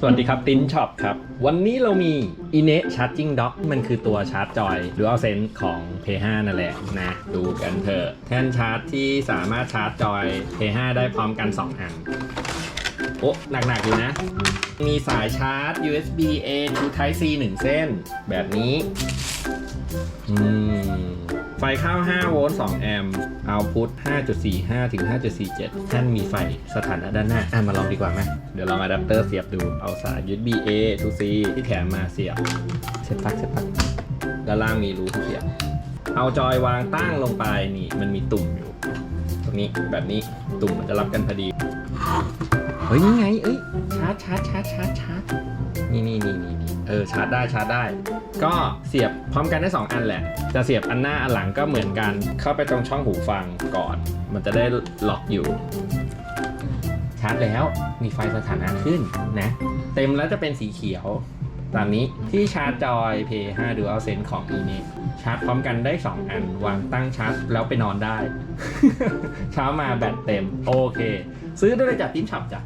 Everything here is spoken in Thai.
สวัสดีครับ ติ้นช็อปครับ วันนี้เรามี i n e Charging Dock มันคือตัวชาร์จจอย DualSense ของ P5 นั่นแหละนะ ดูกันเถอะแท่นชาร์จที่สามารถชาร์จจอย P5 ได้พร้อมกัน 2 อัน โอ้หนักๆอยู่นะ มีสายชาร์จ USB A to Type C 1 เส้น แบบนี้ อืม ฟเข้า 5 โวลต์2แอมป์เอาพุท5.45 ถึง 5.47 ท่านมีไฟสถานะด้านหน้า อะ มาลองดีกว่าไหม เดี๋ยวลองอะแดปเตอร์เสียบดู เอาสาย USB A to C ที่แถมมาเสียบ เสียบปลั๊กเสียบปลั๊กด้านล่างมีรูที่เสียบ เอาจอยวางตั้งลงไปนี่ มันมีตุ่มอยู่ ตรงนี้แบบนี้ตุ่มมันจะรับกันพอดี เฮ้ยนี่ไง เอ้ยชาร์จชาร์จชาร์จชาร์จชาร์จนี่นี่นี่นี่นี่ เออชาร์จได้ชาร์จได้ ก็เสียบพร้อมกันได้ 2 อันแหละ จะเสียบอันหน้าอันหลังก็เหมือนกัน เข้าไปตรงช่องหูฟังก่อน มันจะได้ล็อกอยู่ ชาร์จแล้วมีไฟสถานะขึ้นนะ เต็มแล้วจะเป็นสีเขียว ตามนี้ที่ชาร์จจอย P5 DualSense ของ e n e ชาร์จพร้อมกันได้ 2 อัน วางตั้งชาร์จแล้วไปนอนได้ เช้ามาแบตเต็ม โอเค ซื้อได้เลยจากติ้มช็อปจ้ะ